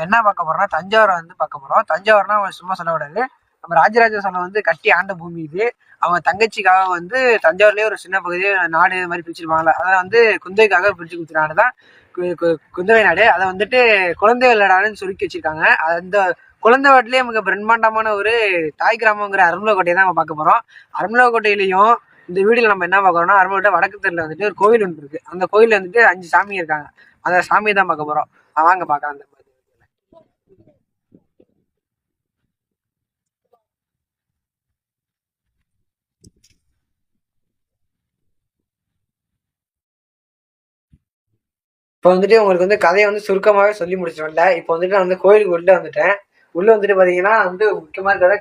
என்ன பார்க்க போறோம்னா தஞ்சாவூரை வந்து பார்க்க போறோம். தஞ்சாவூர்னா சும்மா சொல்லக்கூடாது நம்ம ராஜராஜ சோழன் வந்து கட்டி ஆண்ட பூமி இது. அவன் தங்கச்சிக்காக வந்து தஞ்சாவூர்லேயே ஒரு சின்ன பகுதியே நாடு இது மாதிரி பிரிச்சிருப்பாங்கல்ல. அதெல்லாம் வந்து குந்தைக்காக பிரிச்சு கொடுத்த நாடு தான். கு- கு- குந்தவை நாடு. அதை வந்துட்டு குழந்தை நாடுன்னு சுருக்கி வச்சிருக்காங்க. அந்த குழந்தை வாட்டிலேயே நமக்கு பிரம்மாண்டமான ஒரு தாய் கிராமங்கிற அருமலக்கோட்டையை தான் நம்ம பார்க்க போறோம். அருமலக்கோட்டையிலையும் இந்த வீடியோல நம்ம என்ன பார்க்கறோம்னா அருமலக்கோட்டை வடக்கு தெருல வந்துட்டு ஒரு கோவில் ஒன்று இருக்கு. அந்த கோயில்ல வந்துட்டு அஞ்சு சாமி இருக்காங்க. அந்த சாமியை தான் பார்க்க போறோம். வாங்க பார்க்கலாம் அந்த இப்போ வந்துட்டு உங்களுக்கு வந்து கதையை வந்து சுருக்கமாகவே சொல்லி முடிச்சிட்டோம்ல இப்போ வந்துட்டு நான் வந்து கோயிலுக்கு உள்ள வந்துட்டேன். உள்ள வந்துட்டு பாத்தீங்கன்னா வந்து முக்கியமான இருக்கிறத